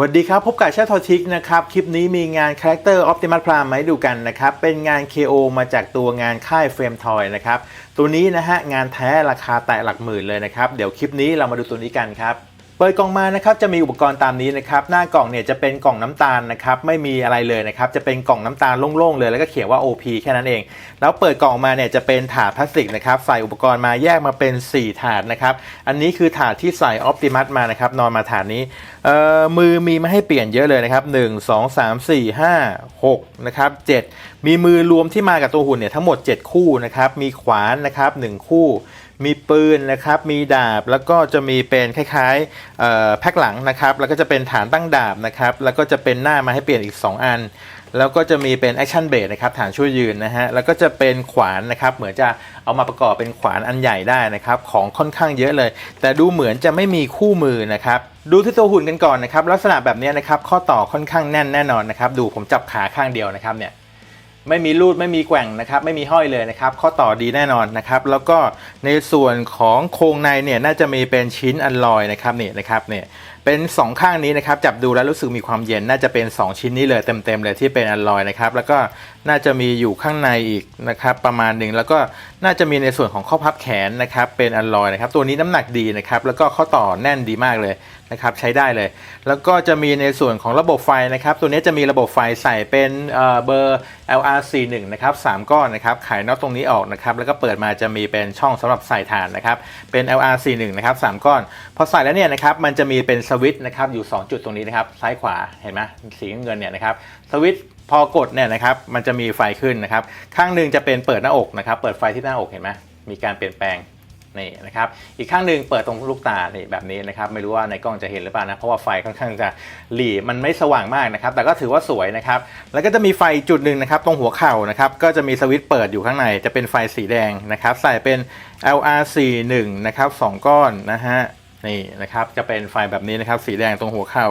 สวัสดีครับ พบกับชาทอทิกนะครับ คลิปนี้มีงาน Character Optimus Prime มาให้ดูกันนะครับ เป็นงาน KO มาจากตัวงานค่ายเฟรมทอยนะครับ ตัวนี้นะฮะ งานแท้ราคาแตะหลักหมื่นเลยนะครับ เดี๋ยวคลิปนี้เรามาดูตัวนี้กันครับ เปิดกล่องมานะครับจะมีอุปกรณ์ตามนี้นะครับหน้ากล่องเนี่ยจะเป็นกล่องน้ำตาลนะครับไม่มีอะไรเลยนะครับจะเป็นกล่องน้ำตาลโล่งๆเลยแล้วก็เขียนว่า OP แค่นั้นเอง แล้วเปิดกล่องมาเนี่ยจะเป็นถาดพลาสติกนะครับใส่อุปกรณ์มาแยกมาเป็น 4 ถาดนะครับอันนี้คือถาดที่ใส่ Optimus มานะครับนอนมาถาดนี้เอ่อมือมีมาให้เปลี่ยนเยอะเลยนะครับ1 2 3 4 5 6นะครับ7มีมือรวมที่มากับตัวหุ่นเนี่ยทั้งหมด 7 คู่นะครับมีขวานนะครับ1คู่ มีปืนนะครับมีดาบแล้วก็จะมีเป็นคล้ายๆแพ็คหลังนะครับแล้วก็จะเป็นฐานตั้งดาบนะครับแล้วก็จะเป็นหน้ามาให้เปลี่ยนอีก 2 อัน แล้วก็จะมีเป็นแอคชั่นเบรนะครับฐานช่วยยืนนะฮะแล้วก็จะเป็นขวานนะครับเหมือนจะเอามาประกอบเป็นขวานอันใหญ่ได้นะครับของค่อนข้างเยอะเลย แต่ดูเหมือนจะไม่มีคู่มือนะครับดูที่ตัวหุ่นกันก่อนนะครับลักษณะแบบนี้นะครับข้อต่อค่อนข้างแน่นแน่นอนนะครับดูผมจับขาข้างเดียวนะครับเนี่ย ไม่มีรูดไม่มีแกว่งนะครับไม่มีห้อยเลยนะครับข้อต่อดีแน่นอนนะครับแล้วก็ในส่วนของโครงในเนี่ยน่าจะมีเป็นชิ้นอัลลอยนะครับนี่นะครับเนี่ยเป็นสองข้างนี้นะครับจับดูแล้วรู้สึกมีความเย็นน่าจะเป็น 2 ชิ้นนี้เลยเต็มๆเลยที่เป็นอัลลอยนะครับแล้วก็น่าจะมีอยู่ข้างในอีกนะครับประมาณหนึ่งแล้วก็น่าจะมีในส่วนของข้อพับแขนนะครับเป็นอัลลอยนะครับตัวนี้น้ำหนักดีนะครับแล้วก็ข้อต่อแน่นดีมากเลย นะครับใช้ได้เลย แล้วก็จะมีในส่วนของระบบไฟนะครับ ตัวนี้จะมีระบบไฟใส่เป็นเบอร์ LR41 นะครับ3ก้อนนะครับขายน็อตตรงนี้ออกนะครับแล้วก็เปิดมาจะมีเป็นช่องสำหรับใส่ถ่านนะครับเป็น LR41 นะครับ3ก้อน พอใส่แล้วเนี่ยนะครับมันจะมีเป็นสวิตช์นะครับอยู่ 2 จุดตรงนี้นะครับซ้ายขวาเห็นไหมสีเงินเนี่ยนะครับสวิตช์พอกดเนี่ยนะครับมันจะมีไฟขึ้นนะครับข้างหนึ่งจะเป็นเปิดหน้าอกนะครับเปิดไฟที่หน้าอกเห็นไหมมีการเปลี่ยนแปลง นี่นะครับอีกข้างหนึ่งเปิดตรงลูกตานี่แบบนี้นะครับไม่รู้ว่าในกล้องจะเห็นหรือเปล่านะเพราะว่าไฟค่อนข้างจะหลีมันไม่สว่างมากนะครับแต่ก็ถือว่าสวยนะครับแล้วก็จะมีไฟจุดหนึ่งนะครับตรงหัวเข่านะครับก็จะมีสวิตช์เปิดอยู่ข้างในจะเป็นไฟสีแดงนะครับใส่เป็น LR41 นะครับสองก้อนนะฮะนี่นะครับจะเป็นไฟแบบนี้นะครับสีแดงตรงหัวเข่า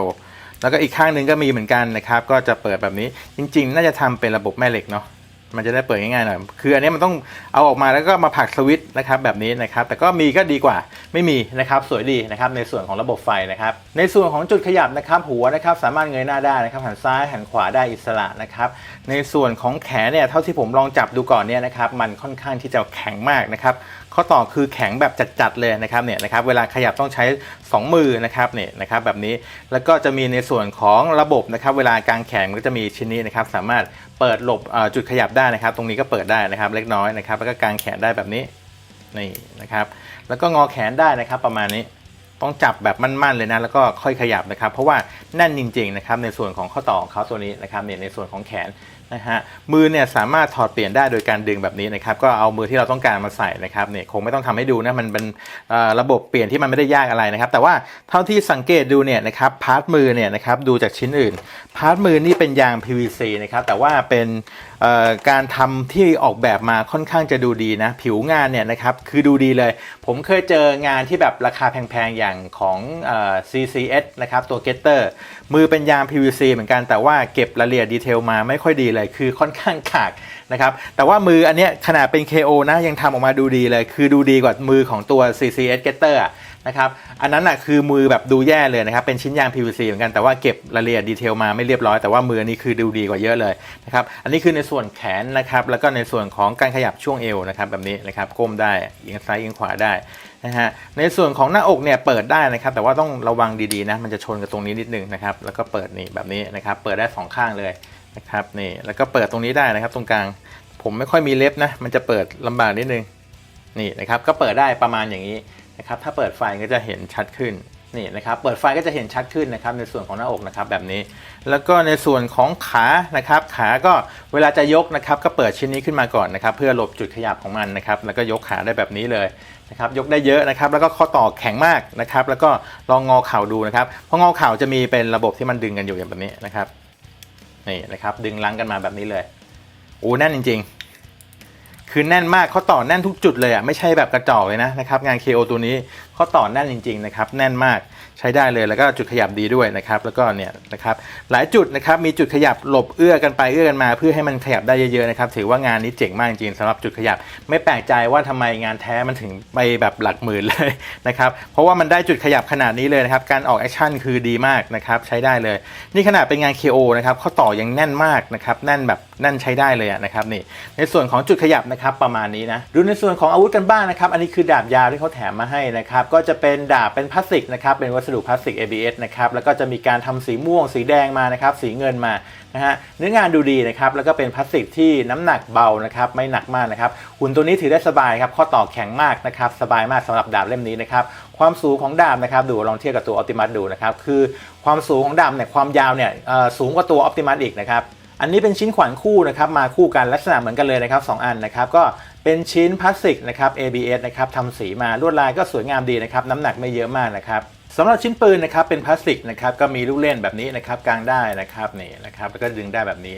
แล้วก็อีกข้างหนึ่งก็มีเหมือนกันนะครับ ก็จะเปิดแบบนี้จริง ๆ น่าจะทำเป็นระบบแม่เหล็กเนาะ มันจะได้เปิดง่ายๆหน่อย คืออันนี้มันต้องเอาออกมาแล้วก็มาผลักสวิตช์นะครับแบบนี้นะครับ แต่ก็มีก็ดีกว่าไม่มีนะครับสวยดีนะครับในส่วนของระบบไฟนะครับ ในส่วนของจุดขยับนะครับหัวนะครับสามารถเงยหน้าได้นะครับหันซ้ายหันขวาได้อิสระนะครับ ในส่วนของแขนเนี่ยเท่าที่ผมลองจับดูก่อนเนี่ยนะครับมันค่อนข้างที่จะแข็งมากนะครับ ข้อต่อคือแข็งแบบจัดๆเลยนะครับเนี่ยนะครับเวลาขยับต้องใช้ 2 มือนะครับเนี่ยนะครับแบบนี้แล้วก็จะมีในส่วนของระบบนะครับเวลากางแขนก็จะมีชิ้นนี้นะครับสามารถเปิดหลบจุดขยับได้นะครับ ตรงนี้ก็เปิดได้นะครับเล็กน้อยนะครับแล้วก็กางแขนได้แบบนี้นี่นะครับแล้วก็งอแขนได้นะครับประมาณนี้ต้องจับแบบมั่นๆเลยนะแล้วก็ค่อยขยับนะครับ เพราะว่าแน่นจริงๆนะครับในส่วนของข้อต่อของเขาตัวนี้นะครับเนี่ยในส่วนของแขนนะฮะมือเนี่ยสามารถถอดเปลี่ยนได้โดยการดึงแบบนี้นะครับก็เอามือที่เราต้องการมาใส่นะครับเนี่ยคงไม่ต้องทำให้ดูนะมันเป็นระบบเปลี่ยนที่มันไม่ได้ยากอะไรนะครับ แต่ว่าเท่าที่สังเกตดูเนี่ยนะครับพาร์ทมือเนี่ยนะครับดูจากชิ้นอื่น พาร์ทมือนี่เป็นยาง PVC นะครับแต่ว่าเป็นการทำที่ออกแบบมาค่อนข้างจะดูดีนะผิวงานเนี่ยนะครับคือดูดีเลย ผมเคยเจองานที่แบบราคาแพงๆอย่างของ CCS นะครับตัว Getter มือเป็นยาง PVC เหมือนกันแต่ว่าเก็บรายละเอียดดีเทลมาไม่ค่อยดีเลยคือค่อนข้างขากนะครับแต่ว่ามืออันเนี้ยขนาดเป็น KO นะยังทำออกมาดูดีเลย คือดูดีกว่ามือของตัว CCS Getter อะ นะครับอันนั้นอะคือมือแบบดูแย่เลยนะครับเป็นชิ้นยาง PVC เหมือนกันแต่ว่าเก็บรายละเอียดดีเทลมาไม่เรียบร้อยแต่ว่ามืออันนี้คือดูดีกว่าเยอะเลยนะครับอันนี้คือในส่วนแขนนะครับแล้วก็ในส่วนของการขยับช่วงเอวนะครับแบบนี้นะครับก้มได้เอียงซ้ายเอียงขวาได้นะฮะในส่วนของหน้าอกเนี่ยเปิดได้นะครับแต่ว่าต้องระวังดีๆนะมันจะชนกับตรงนี้นิดนึงนะครับแล้วก็เปิดนี่แบบนี้นะครับเปิดได้สองข้างเลยนะครับนี่แล้วก็เปิดตรงนี้ได้นะครับ ตรงกลางผมไม่ค่อยมีเล็บนะมันจะเปิดลำบากนิดนึงนี่นะครับก็เปิดได้ประมาณอย่างนี้ นะครับถ้าเปิดไฟก็จะเห็นชัดขึ้นนี่นะครับเปิดไฟก็จะเห็นชัดขึ้นนะครับในส่วนของหน้าอกนะครับแบบนี้ แล้วก็ในส่วนของขานะครับขาก็เวลาจะยกนะครับก็เปิดชิ้นนี้ขึ้นมาก่อนนะครับเพื่อหลบจุดขยับของมันนะครับแล้วก็ยกขาได้แบบนี้เลยนะครับยกได้เยอะนะครับแล้วก็ข้อต่อแข็งมากนะครับแล้วก็ลองงอเข่าดูนะครับเพราะงอเข่าจะมีเป็นระบบที่มันดึงกันอยู่อย่างแบบนี้นะครับนี่นะครับดึงลังกันมาแบบนี้เลยโอ้แน่นจริง ๆ คือแน่นมากเขาต่อแน่นทุกจุดเลยอะไม่ใช่แบบกระจอกเลยนะนะครับงาน KO ตัวนี้ ข้อต่อแน่นจริงๆนะครับแน่นมากใช้ได้เลยแล้วก็จุดขยับดีด้วยนะครับแล้วก็เนี่ยนะครับหลายจุดนะครับมีจุดขยับหลบเอื้อกันไปเอื้อกันมา เพื่อให้มันขยับได้เยอะๆนะครับถือว่างานนี้เจ๋งมากจริงๆสำหรับจุดขยับ ไม่แปลกใจว่าทำไมงานแท้มันถึงไปแบบหลักหมื่นเลยนะครับเพราะว่ามันได้จุดขยับขนาดนี้เลยนะครับการออกแอคชั่นคือดีมากนะครับใช้ได้เลย นี่ขนาดเป็นงาน KO นะครับข้อต่อยังแน่นมากนะครับแน่นแบบแน่นใช้ได้เลยนะครับนี่ในส่วนของจุดขยับนะครับประมาณนี้นะดูในส่วนของอาวุธกันบ้างนะครับ อันนี้คือดาบยาวที่เขาแถมมาให้นะครับก็จะเป็นดาบเป็นพลาสติกนะครับเป็นวัสดุพลาสติก ABS นะครับแล้วก็จะมีการทำสีม่วง สีแดงมานะครับสีเงินมานะฮะเนื้องานดูดีนะครับแล้วก็เป็นพลาสติกที่น้ำหนักเบานะครับไม่หนักมากนะครับหุ่นตัวนี้ถือได้สบายครับข้อต่อแข็งมากนะครับสบายมากสำหรับดาบเล่มนี้นะครับความสูงของดาบนะครับดูลองเทียบกับตัว Optimus ดูนะครับคือความสูงของดาบเนี่ยความยาวเนี่ยสูงกว่าตัว Optimus อีกนะครับอันนี้เป็นชิ้นขวัญคู่นะครับมาคู่กันลักษณะเหมือนกันเลยนะครับสองอันนะครับก็ เป็นชิ้นพลาสติกนะครับ ABS นะครับทำสีมาลวดลายก็สวยงามดีนะครับ น้ำหนักไม่เยอะมากนะครับสำหรับชิ้นปืนนะครับเป็นพลาสติกนะครับก็มีลูกเล่นแบบนี้นะครับกางได้นะครับนี่นะครับแล้วก็ดึงได้แบบนี้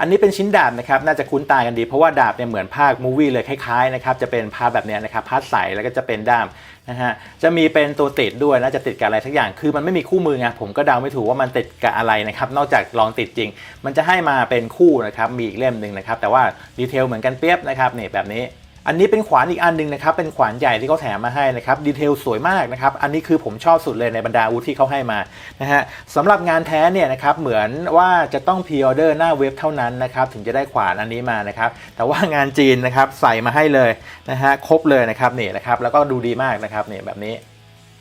อันนี้เป็นชิ้นดาบนะครับน่าจะคุ้นตากันดี เพราะว่าดาบเนี่ยเหมือนภาคมูวี่เลยคล้ายๆนะครับจะเป็นพาพแบบเนี้ยนะครับพาร์ทใสแล้วก็จะเป็นด้ามนะฮะจะมีเป็นตัวติดด้วยน่าจะติดกับอะไรทักอย่างคือมันไม่มีคู่มือไงผมก็เดาไม่ถูกว่ามันติดกับอะไรนะครับนอกจากลองติดจริง มันจะให้มาเป็นคู่นะครับมีอีกเล่มหนึ่งนะครับแต่ว่าดีเทลเหมือนกันเปียบนะครับนี่แบบนี้ อันนี้เป็นขวานอีกอันหนึ่งนะครับ เป็นขวานใหญ่ที่เขาแถมมาให้นะครับ ดีเทลสวยมากนะครับ อันนี้คือผมชอบสุดเลยในบรรดาอาวุธที่เขาให้มา นะฮะสำหรับงานแท้เนี่ยนะครับ เหมือนว่าจะต้องพ r ออเดอร์หน้าเว็บเท่านั้นนะครับ ถึงจะได้ขวานอันนี้มานะครับ แต่ว่างานจีนนะครับ ใส่มาให้เลยนะฮะ ครบเลยนะครับนี่นะครับ แล้วก็ดูดีมากนะครับนี่แบบนี้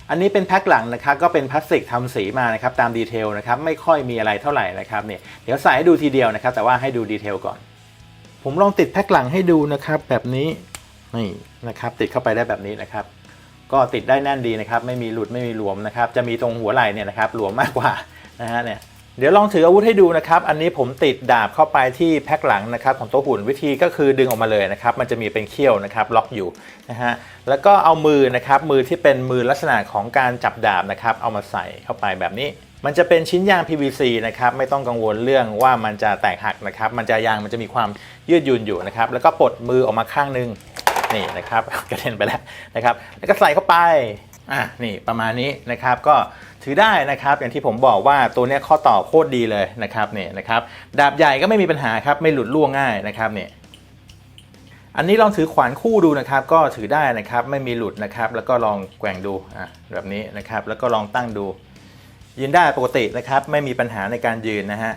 อันนี้เป็นแพ็คหลังนะครับก็เป็นพลาสติกทำสีมานะครับตามดีเทลนะครับไม่ค่อยมีอะไรเท่าไหร่นะครับเนี่ยเดี๋ยวใส่ให้ดูทีเดียวนะครับ แต่ว่าให้ดูดีเทลก่อน ผมลองติดแพ็คหลังให้ดูนะครับแบบนี้ นี่นะครับติดเข้าไปได้แบบนี้นะครับ ก็ติดได้แน่นดีนะครับไม่มีหลุดไม่มีหลวมนะครับจะมีตรงหัวไหล่เนี่ยนะครับหลวมมากกว่านะฮะเนี่ยเดี๋ยวลองถืออาวุธให้ดูนะครับ อันนี้ผมติดดาบเข้าไปที่แพ็คหลังนะครับของตัวหุ่นวิธีก็คือดึงออกมาเลยนะครับ มันจะมีเป็นเขี้ยวนะครับล็อกอยู่นะฮะแล้วก็เอามือนะครับมือที่เป็นมือลักษณะของการจับดาบนะครับเอามาใส่เข้าไปแบบนี้ มันจะเป็นชิ้นยาง PVC นะครับไม่ต้องกังวลเรื่องว่ามันจะแตกหักนะครับ มันจะยางมันจะมีความยืดหยุ่นอยู่นะครับแล้วก็ปลดมือออกมาข้างนึง นี่นะครับกระเด็นไปแล้วนะครับ แล้วก็ใส่เข้าไปอะนี่ประมาณนี้นะครับก็ถือได้นะครับ อย่างที่ผมบอกว่าตัวนี้ข้อต่อโคตรดีเลยนะครับนี่นะครับดาบใหญ่ก็ไม่มีปัญหาครับไม่หลุดล่วงง่ายนะครับนี่อันนี้ลองถือขวานคู่ดูนะครับ ก็ถือได้นะครับไม่มีหลุดนะครับ แล้วก็ลองแกว่งดูอะแบบนี้นะครับ แล้วก็ลองตั้งดู ยืนได้ปกตินะครับ ไม่มีปัญหาในการยืนนะฮะ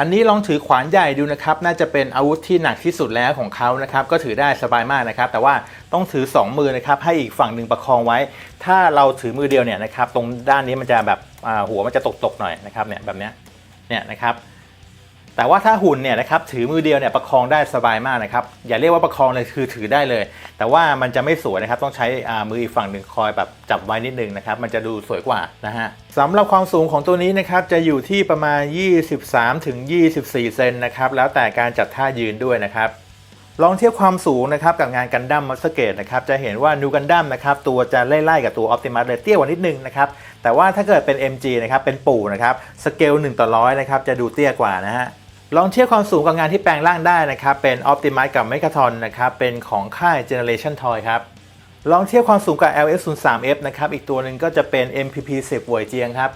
อันนี้ลองถือขวานใหญ่ดูนะครับ น่าจะเป็นอาวุธที่หนักที่สุดแล้วของเขานะครับ ก็ถือได้สบายมากนะครับ แต่ว่าต้องถือ 2 มือนะครับ ให้อีกฝั่งหนึ่งประคองไว้ ถ้าเราถือมือเดียวเนี่ยนะครับ ตรงด้านนี้มันจะแบบอ่าหัวมันจะตกๆหน่อยนะครับ เนี่ยแบบเนี้ย เนี่ยนะครับ แต่ว่าถ้าหุ่นเนี่ยนะครับถือมือเดียวเนี่ยประคองได้สบายมากนะครับอย่าเรียกว่าประคองเลยคือถือได้เลย แต่ว่ามันจะไม่สวยนะครับต้องใช้อ่ามืออีกฝั่งหนึ่งคอยแบบจับไว้นิดนึงนะครับมันจะดูสวยกว่านะฮะสำหรับความสูงของตัวนี้นะครับจะอยู่ที่ประมาณ 23ถึง24เซนนะครับแล้วแต่การจัดท่ายืนด้วยนะครับลองเทียบความสูงนะครับกับงานกันดั้มมัสเกตนะครับจะเห็นว่านูกันดั้มนะครับตัวจะไล่ๆกับตัวออ t ติมัสเลยเตี้ยกว่านิดนึงนะครับแต่ว่าถ้าเกิดเป็น MG นะครับเป็นปู่นะครับสเกล1ต่อร้อยนะครับจะดูเตี้ยกว่านะฮะ ลองเทียบความสูงกับงานที่แปลงร่างได้นะครับ เป็น Optimize กับ Megatron นะครับ เป็นของค่าย Generation Toy ครับ ลองเทียบความสูงกับ LS03F นะครับ อีกตัวหนึ่งก็จะเป็น MPP 10 หวยเจียงครับ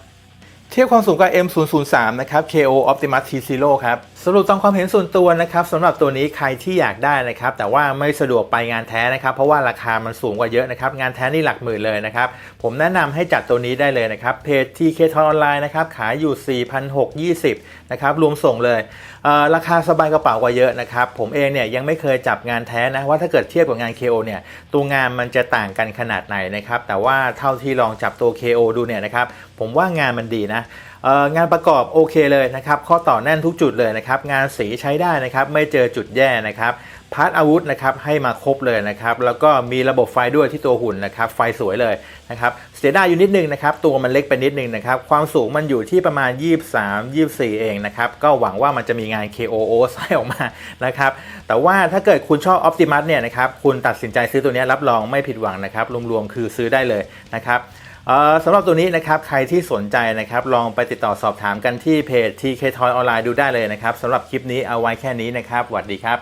เทียบความสูงกับ M003 นะครับ KO Optimus T0 ครับ สรุปตามความเห็นส่วนตัวนะครับสำหรับตัวนี้ใครที่อยากได้นะครับ แต่ว่าไม่สะดวกไปงานแท้นะครับ เพราะว่าราคามันสูงกว่าเยอะนะครับ งานแท้นี่หลักหมื่นเลยนะครับ ผมแนะนำให้จัดตัวนี้ได้เลยนะครับเพจ TK t o y Online นะครับขายอยู่ 4,620นะครับรวมส่งเลยเอ่อราคาสบายกระเป๋ากว่าเยอะนะครับ ผมเองเนี่ยยังไม่เคยจับงานแท้นะว่าถ้าเกิดเทียบกับงาน KO เนี่ยตัวงานมันจะต่างกันขนาดไหนนะครับแต่ว่าเท่าที่ลองจับตัว KO ดูเนี่ยนะครับผมว่างานมันดีนะ งานประกอบโอเคเลยนะครับ ข้อต่อแน่นทุกจุดเลยนะครับ งานสีใช้ได้นะครับ ไม่เจอจุดแย่นะครับพาร์ทอาวุธนะครับให้มาครบเลยนะครับ แล้วก็มีระบบไฟด้วยที่ตัวหุ่นนะครับ ไฟสวยเลยนะครับ เสียดายอยู่นิดนึงนะครับ ตัวมันเล็กไปนิดนึงนะครับ ความสูงมันอยู่ที่ประมาณ 23 24 เองนะครับ ก็หวังว่ามันจะมีงาน KOO ใส่ออกมานะครับ แต่ว่าถ้าเกิดคุณชอบ Optimus เนี่ยนะครับ คุณตัดสินใจซื้อตัวนี้รับรองไม่ผิดหวังนะครับ รวมๆคือซื้อได้เลยนะครับ สำหรับตัวนี้นะครับใครที่สนใจนะครับลองไปติดต่อสอบถามกันที่เพจ TK Toy ออนไลน์ดูได้เลยนะครับสำหรับคลิปนี้เอาไว้แค่นี้นะครับสวัสดีครับ